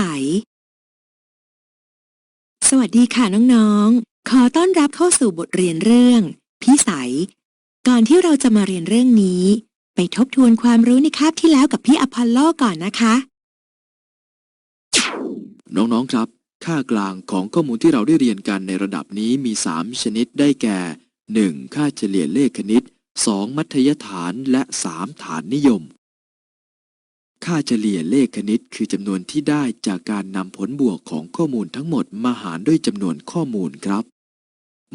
สัย สวัสดีค่ะน้องๆ ขอต้อนรับเข้าสู่บทเรียนเรื่อง พิสัย ก่อนที่เราจะมาเรียนเรื่องนี้ ไปทบทวนความรู้ในคาบที่แล้วกับพี่อพอลโลก่อนนะคะ น้องๆครับ ค่ากลางของข้อมูลที่เราได้เรียนกันในระดับนี้มี 3 ชนิดได้แก่ 1. ค่าเฉลี่ยเลขคณิต 2. มัธยฐานและ 3. ฐานนิยม ค่าเฉลี่ยเลขคณิตคือจำนวนที่ได้จากการนำผลบวกของข้อมูลทั้งหมดมาหารด้วยจำนวนข้อมูลครับ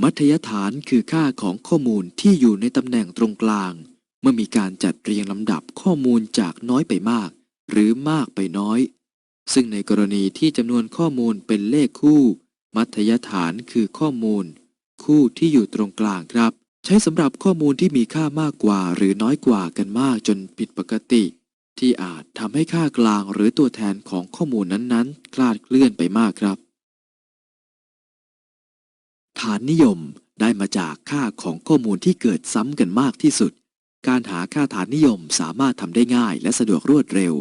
มัธยฐานคือค่าของข้อมูลที่อยู่ในตำแหน่งตรงกลาง เมื่อมีการจัดเรียงลำดับข้อมูลจากน้อยไปมาก หรือมากไปน้อย ซึ่งในกรณีที่จำนวนข้อมูลเป็นเลขคู่ มัธยฐานคือข้อมูล คู่ที่อยู่ตรงกลางครับ ใช้สำหรับข้อมูลที่มีค่ามากกว่าหรือน้อยกว่ากันมากจนผิดปกติ ที่อาจทำให้ค่ากลางหรือตัวแทนของข้อมูลนั้นๆ คลาดเคลื่อนไปมากครับ ฐานนิยมได้มาจากค่าของข้อมูลที่เกิดซ้ำกันมากที่สุด การหาค่าฐานนิยมสามารถทำได้ง่ายและสะดวกรวดเร็ว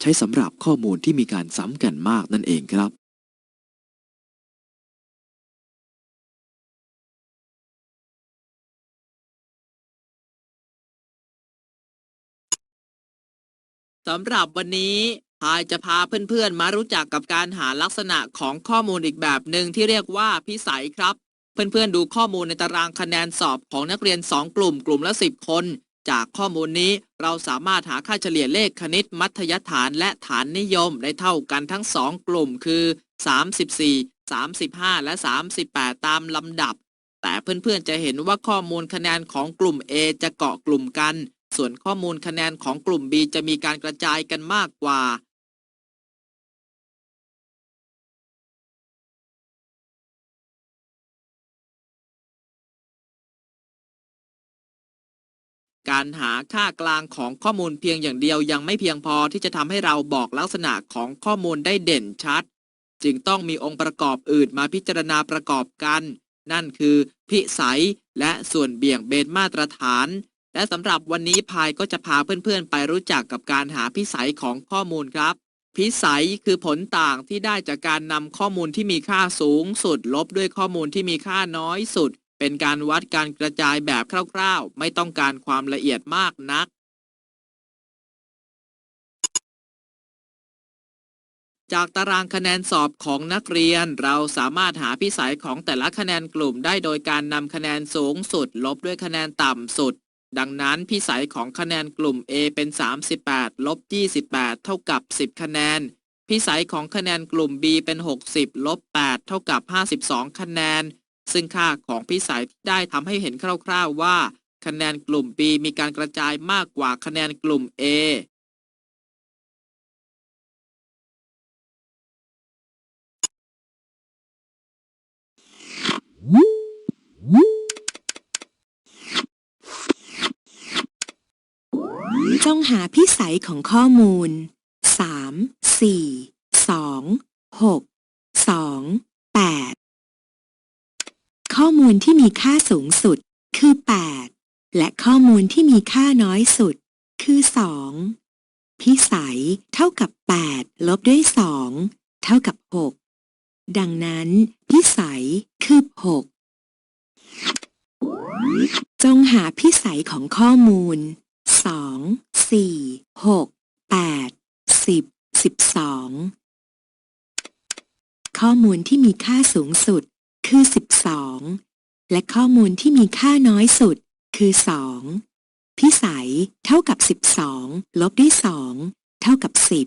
ใช้สำหรับข้อมูลที่มีการซ้ำกันมากนั่นเองครับ สำหรับวันนี้พายจะพาเพื่อนๆ มารู้จักกับการหาลักษณะของข้อมูลอีกแบบหนึ่งที่เรียกว่าพิสัยครับ เพื่อนๆ ดูข้อมูลในตารางคะแนนสอบของนักเรียน 2 กลุ่มกลุ่มละ 10 คน จากข้อมูลนี้เราสามารถหาค่าเฉลี่ยเลขคณิตมัธยฐานและฐานนิยมได้เท่ากันทั้ง 2 กลุ่มคือ 34 35 และ 38 ตามลำดับ แต่เพื่อนๆ จะเห็นว่าข้อมูลคะแนนของกลุ่ม A จะเกาะกลุ่มกัน ส่วนข้อมูลคะแนนของกลุ่ม B จะมีการกระจายกันมากกว่าการหาค่ากลางของข้อมูลเพียงอย่างเดียวยังไม่เพียงพอที่จะทำให้เราบอกลักษณะของข้อมูลได้เด่นชัด จึงต้องมีองค์ประกอบอื่นมาพิจารณาประกอบกัน นั่นคือ พิสัย และส่วนเบี่ยงเบนมาตรฐาน และสำหรับวันนี้พายก็จะพาเพื่อนๆ ไปรู้จักกับการหาพิสัยของข้อมูลครับ พิสัยคือผลต่างที่ได้จากการนำข้อมูลที่มีค่าสูงสุด ลบด้วยข้อมูลที่มีค่าน้อยสุด เป็นการวัดการกระจายแบบคร่าวๆ ไม่ต้องการความละเอียดมากนัก จากตารางคะแนนสอบของนักเรียน เราสามารถหาพิสัยของแต่ละคะแนนกลุ่มได้โดยการนำคะแนนสูงสุด ลบด้วยคะแนนต่ำสุด ดังนั้นพิสัยของคะแนนกลุ่ม A เป็น 38 ลบ 28 เท่ากับ 10 คะแนน พิสัยของคะแนนกลุ่ม B เป็น 60 ลบ 8 เท่ากับ 52 คะแนน ซึ่งค่าของพิสัยที่ได้ทำให้เห็นคร่าวๆว่า คะแนนกลุ่ม B มีการกระจายมากกว่าคะแนนกลุ่ม A จงหาพิสัยของข้อมูล 3 4 2 6 2 8 ข้อมูลที่มีค่าสูงสุดคือ 8 และข้อมูลที่มีค่าน้อยสุด คือ 2 พิสัยเท่ากับ 8 ลบด้วย 2 เท่ากับ 6 ดังนั้นพิสัยคือ 6 จงหาพิสัยของข้อมูล สองสี่หกแปดสิบสิบสองข้อมูลที่มีค่าสูงสุดคือสิบสองและข้อมูลที่มีค่าน้อยสุดคือสองพิสัยเท่ากับสิบสองลบด้วยสองเท่ากับสิบ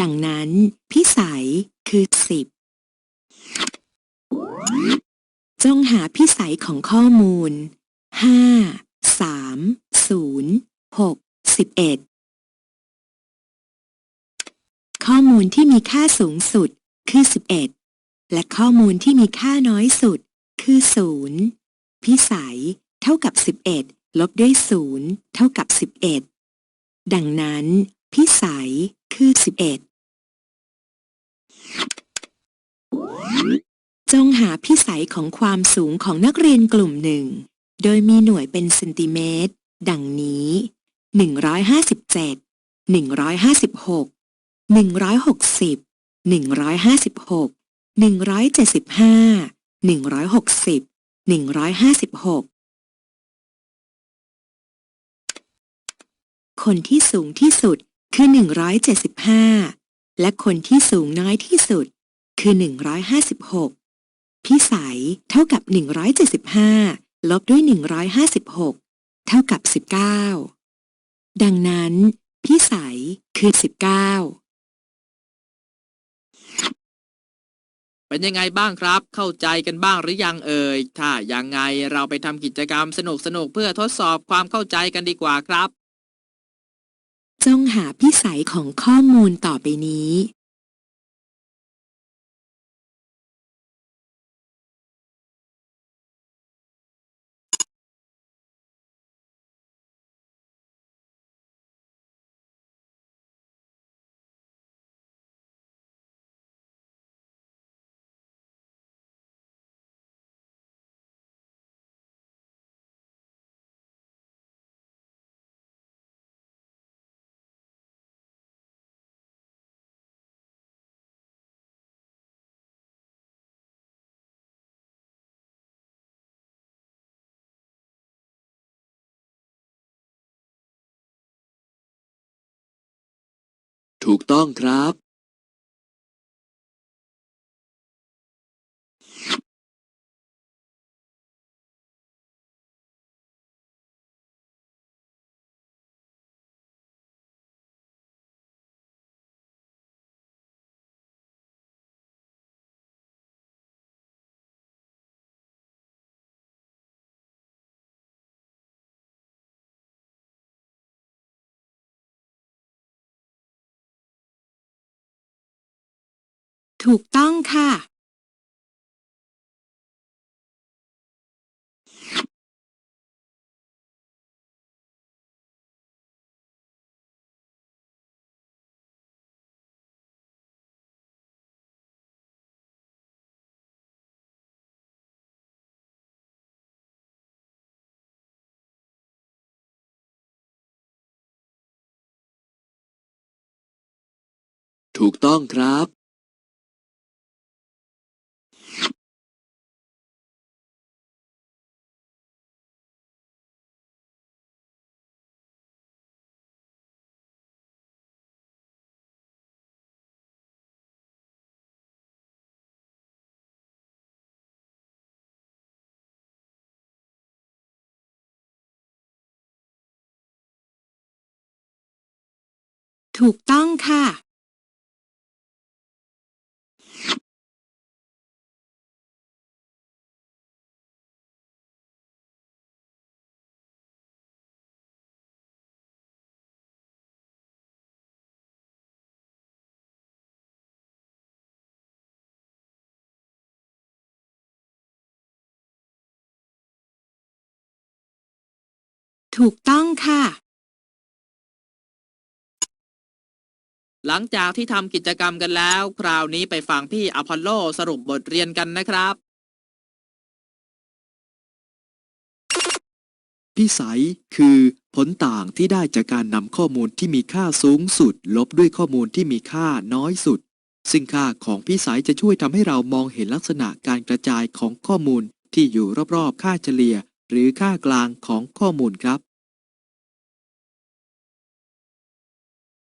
ดังนั้น พิสัยคือสิบจงหาพิสัยของข้อมูลห้าสามศูนย์ หกสิบเอ็ดข้อมูลที่มีค่าสูงสุดคือสิบเอ็ดและข้อมูลที่มีค่าน้อยสุดคือศูนย์พิสัยเท่ากับสิบเอ็ดลบด้วยศูนย์เท่ากับสิบเอ็ดดังนั้นพิสัยคือสิบเอ็ดจงหาพิสัยของความสูงของนักเรียนกลุ่มหนึ่ง โดยมีหน่วยเป็นเซนติเมตร ดังนี้ 157 156 160หนึ่งร้อยห้าสิบหกหนึ่งร้อยเจ็ดสิบห้าหนึ่งร้อยหกสิบหนึ่งร้อยห้าสิบหกคนที่สูงที่สุดคือหนึ่งร้อยเจ็ดสิบห้าและคนที่สูงน้อยที่สุดคือหนึ่งร้อยห้าสิบหกพี่สายเท่ากับหนึ่งร้อยเจ็ดสิบห้าลบด้วยหนึ่งร้อยห้าสิบหกเท่ากับสิบเก้า ดังนั้นพี่สายคือสิบเก้าเป็นยังไงบ้างครับ เข้าใจกันบ้างหรือยังเอ่ย ถ้ายังไงเราไปทำกิจกรรมสนุกๆเพื่อทดสอบความเข้าใจกันดีกว่าครับ จงหาพิสัยของข้อมูลต่อไปนี้ ถูกต้องครับ ถูกต้องค่ะ ถูกต้องครับ ถูกต้องค่ะ ถูกต้องค่ะ หลังจากที่ทำกิจกรรมกันแล้ว คราวนี้ไปฟังพี่อพอลโลสรุปบทเรียนกันนะครับพิสัยคือผลต่างที่ได้จากการนำข้อมูลที่มีค่าสูงสุด ลบด้วยข้อมูลที่มีค่าน้อยสุด ซึ่งค่าของพิสัยจะช่วยทำให้เรามองเห็นลักษณะการกระจายของข้อมูลที่อยู่รอบๆ ค่าเฉลี่ย หรือค่ากลางของข้อมูลครับ